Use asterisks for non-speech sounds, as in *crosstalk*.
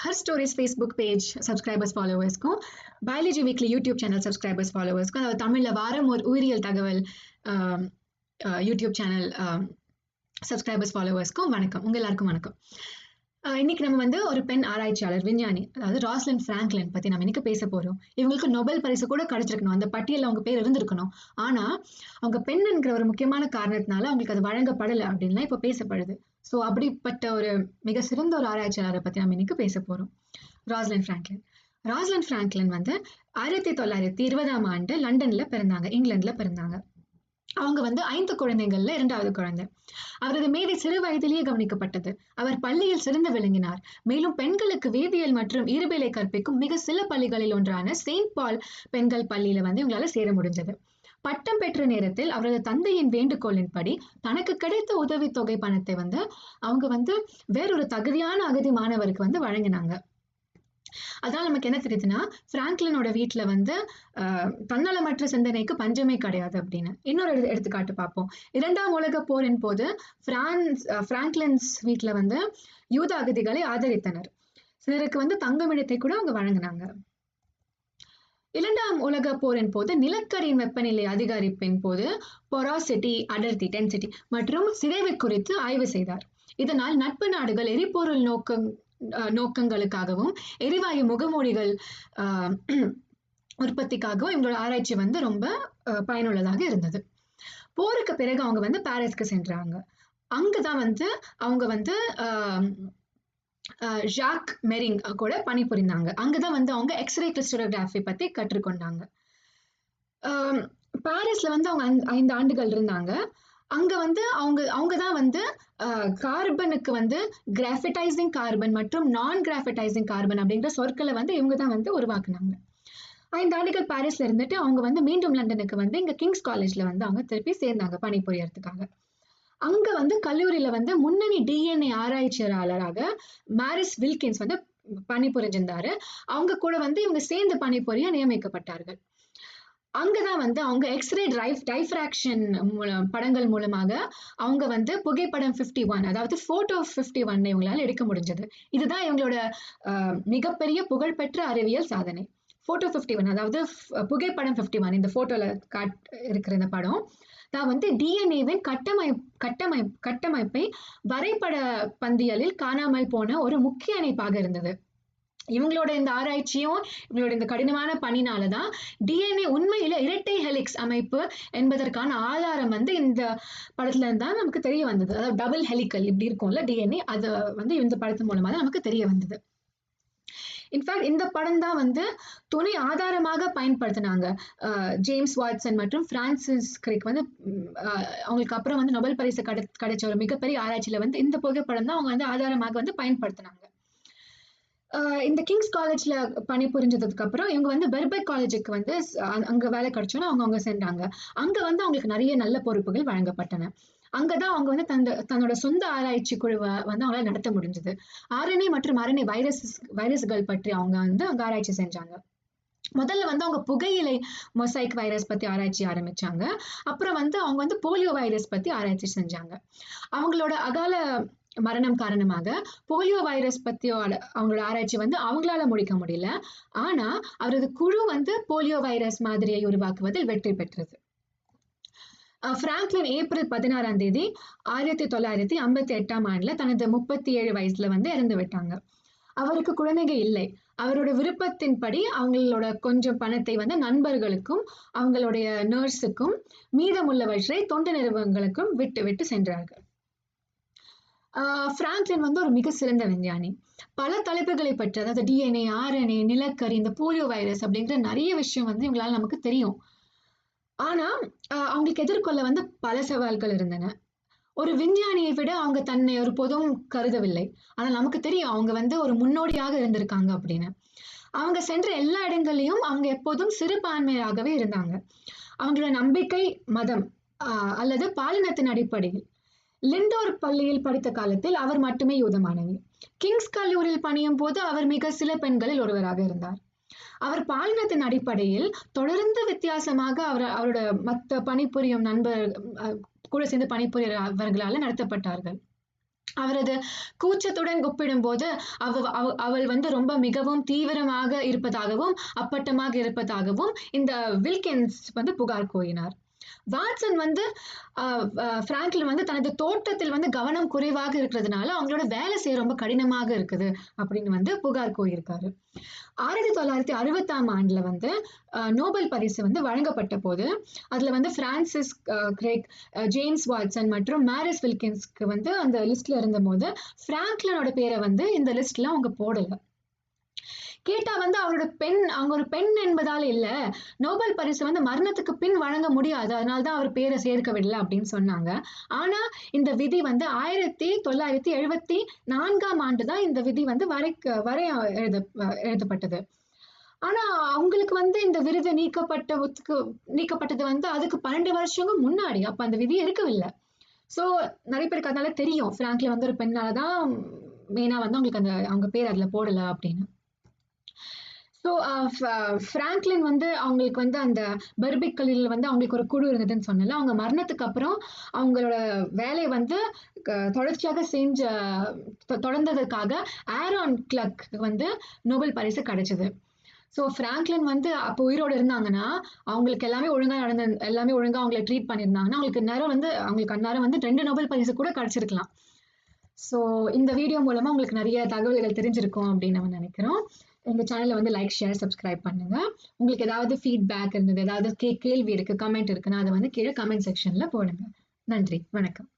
Her stories Facebook page subscribers ஃபாலோவர்ஸ்க்கும் biology weekly YouTube channel subscribers ஃபாலோவர்ஸ்க்கும் அதாவது தமிழில் வாரம் ஒரு உயிரியல் தகவல் யூடியூப் சேனல் சப்ஸ்கிரைபர்ஸ் ஃபாலோவர்ஸ்க்கும் வணக்கம். உங்கள் எல்லாருக்கும் வணக்கம். இன்னைக்கு நம்ம வந்து ஒரு பெண் ஆராய்ச்சியாளர் விஞ்ஞானி அதாவது ராஸ்லின் ஃப்ராங்க்லின் பற்றி நம்ம இன்னைக்கு பேச போகிறோம் இவங்களுக்கு நொபல் பரிசு கூட கிடைச்சிருக்கணும். அந்த பட்டியலில் அவங்க பேர் இருந்திருக்கணும். ஆனால் அவங்க பெண் என்கிற ஒரு முக்கியமான காரணத்தினால அவங்களுக்கு அது வழங்கப்படலை அப்படின்லாம் இப்போ பேசப்படுது. ஸோ அப்படிப்பட்ட ஒரு மிக சிறந்த ஒரு ஆராய்ச்சியாளரை பற்றி நம்ம இன்னைக்கு பேச போகிறோம் ராஸ்லின் ஃப்ராங்க்லின் ராஸ்லின் ஃப்ராங்க்லின் வந்து ஆயிரத்தி தொள்ளாயிரத்தி இருபதாம் ஆண்டு லண்டன்ல பிறந்தாங்க இங்கிலாந்துல பிறந்தாங்க. அவங்க வந்து ஐந்து குழந்தைகள்ல இரண்டாவது குழந்தை. அவரது மேதை சிறு வயதிலேயே கவனிக்கப்பட்டது. அவர் பள்ளியில் சிறந்து விளங்கினார். மேலும் பெண்களுக்கு வேதியியல் மற்றும் இயற்பியலை கற்பிக்கும் மிக சில பள்ளிகளில் ஒன்றான செயின்ட் பால் பெண்கள் பள்ளியில வந்து இவங்களால சேர முடிஞ்சது. பட்டம் பெற்ற நேரத்தில் அவரது தந்தையின் வேண்டுகோளின்படி தனக்கு கிடைத்த உதவித்தொகை பணத்தை வந்து அவங்க வந்து வேறொரு தகுதியான அகதி மாணவருக்கு வந்து வழங்கினாங்க. அதனால நமக்கு என்ன தெரியுதுன்னா பிராங்க்லினோட வீட்டில் வந்து தன்னலமற்ற சிந்தனைக்கு பஞ்சமே கிடையாது அப்படின்னு. இன்னொரு எடுத்து- எடுத்துக்காட்டு பார்ப்போம். இரண்டாம் உலக போரின் போது பிரான்ஸ் ஆஹ், பிராங்க்லின்ஸ் வீட்டில் வந்து யூத அகதிகளை ஆதரித்தனர். சிலருக்கு வந்து தங்குமிடத்தை கூட அவங்க வழங்கினாங்க. இரண்டாம் உலக போரின் போது நிலக்கரியின் வெப்பநிலை அதிகரிப்பின் போது பொராசிட்டி அடர்த்தி டென்சிட்டி மற்றும் சிதைவு குறித்து ஆய்வு செய்தார். இதனால் நட்பு நாடுகள் எரிபொருள் நோக்கம் நோக்கங்களுக்காகவும் எரிவாயு முகமூடிகள் *clears throat* உற்பத்திக்காகவும் இவங்களோட ஆராய்ச்சி வந்து ரொம்ப பயனுள்ளதாக இருந்தது. போருக்கு பிறகு அவங்க வந்து பாரிஸ்க்கு சென்றாங்க. அங்கதான் வந்து அவங்க வந்து ஜாக் மெரிங் கூட பணிபுரிந்தாங்க. அங்கதான் வந்து அவங்க எக்ஸ்ரே கிறிஸ்டோகிராஃபி பத்தி கற்றுக்கொண்டாங்க. பாரிஸ்ல வந்து அவங்க ஐந்து ஆண்டுகள் இருந்தாங்க. அங்க வந்து அவங்க அவங்க தான் வந்து கார்பனுக்கு வந்து கிராஃபிடைசிங் கார்பன் மற்றும் நான் கிராஃபிடைசிங் கார்பன் அப்படிங்கிற சொற்களை வந்து இவங்க தான் வந்து உருவாக்குனாங்க. ஐந்து ஆண்டுகள் பாரிஸ்ல இருந்துட்டு அவங்க வந்து மீண்டும் லண்டனுக்கு வந்து இங்க கிங்ஸ் காலேஜ்ல வந்து அவங்க திருப்பி சேர்ந்தாங்க பணிபுரியறதுக்காக. அங்க வந்து கல்லூரியில வந்து முன்னணி டிஎன்ஏ ஆராய்ச்சியாளராக மாரிஸ் வில்கின்ஸ் வந்து பணிபுரிஞ்சிருந்தாரு. அவங்க கூட வந்து இவங்க சேர்ந்து பணிபுரிய நியமிக்கப்பட்டார்கள். அங்கதான் வந்து அவங்க எக்ஸ்ரே டிரைவ் டைஃப்ராக்ஷன் மூலம் படங்கள் மூலமாக அவங்க வந்து புகைப்படம் 51 ஒன் அதாவது போட்டோ 51 ஒன் இவங்களால எடுக்க முடிஞ்சது. இதுதான் இவங்களோட மிகப்பெரிய புகழ்பெற்ற அறிவியல் சாதனை. ஃபோட்டோ ஃபிஃப்டி ஒன் அதாவது புகைப்படம் 51 ஒன் இந்த ஃபோட்டோவில் காட் இருக்கிற இந்த படம் தான் வந்து டிஎன்ஏவின் கட்டமை கட்டமை கட்டமைப்பை வரைபட பந்தியலில் காணாமல் போன ஒரு முக்கிய இணைப்பாக இருந்தது. இவங்களோட இந்த ஆராய்ச்சியும் இவங்களோட இந்த கடினமான பணினால தான் டிஎன்ஏ உண்மையில இரட்டை ஹெலிக்ஸ் அமைப்பு என்பதற்கான ஆதாரம் வந்து இந்த படத்துல இருந்து நமக்கு தெரிய வந்தது. அதாவது டபுள் ஹெலிக்கல் இப்படி இருக்கும்ல டிஎன்ஏ அது வந்து இந்த படத்து மூலமா தான் நமக்கு தெரிய வந்தது. இன்ஃபேக்ட் இந்த படம் தான் வந்து துணை ஆதாரமாக பயன்படுத்தினாங்க. ஜேம்ஸ் வாட்சன் மற்றும் பிரான்சிஸ் கிரிக் வந்து அவங்களுக்கு அப்புறம் வந்து நொபல் பரிசு கிடைச்ச ஒரு மிகப்பெரிய ஆராய்ச்சியில் வந்து இந்த புகைப்படம் தான் அவங்க வந்து ஆதாரமாக வந்து பயன்படுத்தினாங்க. ஆஹ் இந்த கிங்ஸ் காலேஜ்ல பணிபுரிஞ்சதுக்கு அப்புறம் இவங்க வந்து பெர்பெக் காலேஜுக்கு வந்து அ- அங்க வேலை கிடைச்சோன்னா அவங்க அவங்க சென்றாங்க அங்க வந்து அவங்களுக்கு நிறைய நல்ல பொறுப்புகள் வழங்கப்பட்டன. அங்கதான் அவங்க வந்து தந்த தன்னோட சொந்த ஆராய்ச்சி குழுவை வந்து அவங்களால நடத்த முடிஞ்சது. ஆர்என்ஏ மற்றும் ஆர்என்ஏ வைரஸ் வைரஸ்கள் பற்றி அவங்க வந்து அங்க ஆராய்ச்சி செஞ்சாங்க. முதல்ல வந்து அவங்க புகையிலை மொசைக் வைரஸ் பத்தி ஆராய்ச்சி ஆரம்பிச்சாங்க. அப்புறம் வந்து அவங்க வந்து போலியோ வைரஸ் பத்தி ஆராய்ச்சி செஞ்சாங்க. அவங்களோட அகால மரணம் காரணமாக போலியோ வைரஸ் பத்திய அவங்களோட ஆராய்ச்சி வந்து அவங்களால முடிக்க முடியல. ஆனா அவரது குழு வந்து போலியோ வைரஸ் மாதிரியை உருவாக்குவதில் வெற்றி பெற்றது. அஹ் பிராங்க்லின் ஏப்ரல் பதினாறாம் தேதி ஆயிரத்தி தொள்ளாயிரத்தி ஐம்பத்தி எட்டாம் ஆண்டுல தனது முப்பத்தி ஏழு வயசுல வந்து இறந்து விட்டாங்க. அவருக்கு குழந்தைங்க இல்லை. அவரோட விருப்பத்தின்படி அவங்களோட கொஞ்சம் பணத்தை வந்து நண்பர்களுக்கும் அவங்களுடைய நர்ஸுக்கும் மீதமுள்ளவற்றை தொண்டு நிறுவனங்களுக்கும் விட்டு விட்டு சென்றார்கள். ஆஹ் வந்து ஒரு மிக சிறந்த விஞ்ஞானி. பல தலைப்புகளை பற்றி அதாவது டிஎன்ஏ ஆர்என்ஏ நிலக்கரி இந்த போலியோ வைரஸ் அப்படிங்கிற நிறைய விஷயம் வந்து இவங்களால நமக்கு தெரியும். ஆனா அவங்களுக்கு எதிர்கொள்ள வந்து பல சவால்கள் இருந்தன. ஒரு விஞ்ஞானியை விட அவங்க தன்னை ஒரு பொதும் கருதவில்லை. ஆனா நமக்கு தெரியும் அவங்க வந்து ஒரு முன்னோடியாக இருந்திருக்காங்க அப்படின்னு. அவங்க சென்ற எல்லா இடங்கள்லயும் அவங்க எப்போதும் சிறுபான்மையாகவே இருந்தாங்க. அவங்களோட நம்பிக்கை மதம் ஆஹ் அல்லது பாலினத்தின் அடிப்படையில். லிண்டோர் பள்ளியில் படித்த காலத்தில் அவர் மட்டுமே யூதமானவர். கிங்ஸ் கல்லூரியில் பணியும் போது அவர் மிக சில பெண்களில் ஒருவராக இருந்தார். அவர் பாலினத்தின் அடிப்படையில் தொடர்ந்து வித்தியாசமாக அவர் அவரோட மற்ற பணிபுரியும் நண்பர் அஹ், கூட சேர்ந்து பணிபுரியவர்களால நடத்தப்பட்டார்கள். அவரது கூச்சத்துடன் ஒப்பிடும்போது அவ அவ- அவள் வந்து ரொம்ப மிகவும் தீவிரமாக இருப்பதாகவும் அப்பட்டமாக இருப்பதாகவும் இந்த வில்கின்ஸ் வந்து புகார் கூறினார். வாட்சன் வந்து பிராங்க்லின் வந்து தனது தோட்டத்தில் வந்து கவனம் குறைவாக இருக்கிறதுனால அவங்களோட வேலை செய்ய ரொம்ப கடினமாக இருக்குது அப்படின்னு வந்து புகார் கூறியிருக்காரு. ஆயிரத்தி தொள்ளாயிரத்தி அறுபத்தாம் ஆண்டுல வந்து ஆஹ், நோபல் பரிசு வந்து வழங்கப்பட்ட போது அதுல வந்து பிரான்சிஸ் கிரேக் ஜேம்ஸ் வாட்சன் மற்றும் மேரிஸ் வில்கின்ஸ்க்கு வந்து அந்த லிஸ்ட்ல இருந்தபோது பிராங்க்லினோட பேரை வந்து இந்த லிஸ்ட்ல அவங்க போடல. கேட்டா வந்து அவரோட பெண் அவங்க ஒரு பெண் என்பதால் இல்ல. நோபல் பரிசு வந்து மரணத்துக்கு பின் வழங்க முடியாது. அதனால தான் அவர் பேரை சேர்க்கவில்லை அப்படின்னு சொன்னாங்க. ஆனா இந்த விதி வந்து ஆயிரத்தி தொள்ளாயிரத்தி எழுபத்தி நான்காம் ஆண்டு தான் இந்த விதி வந்து வரைக்க வரைய எழுத எழுதப்பட்டது. ஆனா அவங்களுக்கு வந்து இந்த விருது நீக்கப்பட்டதுக்கு நீக்கப்பட்டது வந்து அதுக்கு பன்னெண்டு வருஷங்க முன்னாடி. அப்ப அந்த விதி இருக்கவில்லை. சோ நிறைய பேருக்கு அதனால தெரியும். பிராங்க்ல வந்து ஒரு பெண்ணால தான் மெயினா வந்து அவங்களுக்கு அந்த அவங்க பேர் அதுல போடல அப்படின்னு. ஸோ ஃப்ராங்க்லின் uh, uh, வந்து அவங்களுக்கு வந்து அந்த பர்பிக் கல்லூரியில் வந்து அவங்களுக்கு ஒரு குழு இருந்ததுன்னு சொன்னல அவங்க மரணத்துக்கு அப்புறம் அவங்களோட வேலையை வந்து தொடர்ச்சியாக செஞ்ச தொ- தொடர்ந்ததுக்காக ஆரோன் கிளக் வந்து நோபல் பரிசு கிடைச்சது. ஸோ ஃப்ராங்க்லின் வந்து அப்போ உயிரோடு இருந்தாங்கன்னா அவங்களுக்கு எல்லாமே ஒழுங்காக நடந்த எல்லாமே ஒழுங்காக அவங்களை ட்ரீட் பண்ணியிருந்தாங்கன்னா அவங்களுக்கு நேரம் வந்து அவங்களுக்கு அந்நேரம் வந்து ரெண்டு நோபல் பரிசு கூட கிடைச்சிருக்கலாம். ஸோ இந்த வீடியோ மூலமா உங்களுக்கு நிறைய தகவல்கள் தெரிஞ்சிருக்கும் அப்படின்னு நம்ம நினைக்கிறோம். எங்கள் சேனலை வந்து லைக் ஷேர் சப்ஸ்கிரைப் பண்ணுங்க. உங்களுக்கு ஏதாவது ஃபீட்பேக் இருந்தது ஏதாவது கே கேள்வி இருக்கு கமெண்ட் இருக்குன்னா அதை வந்து கீழே கமெண்ட் செக்ஷன்ல போடுங்க. நன்றி வணக்கம்.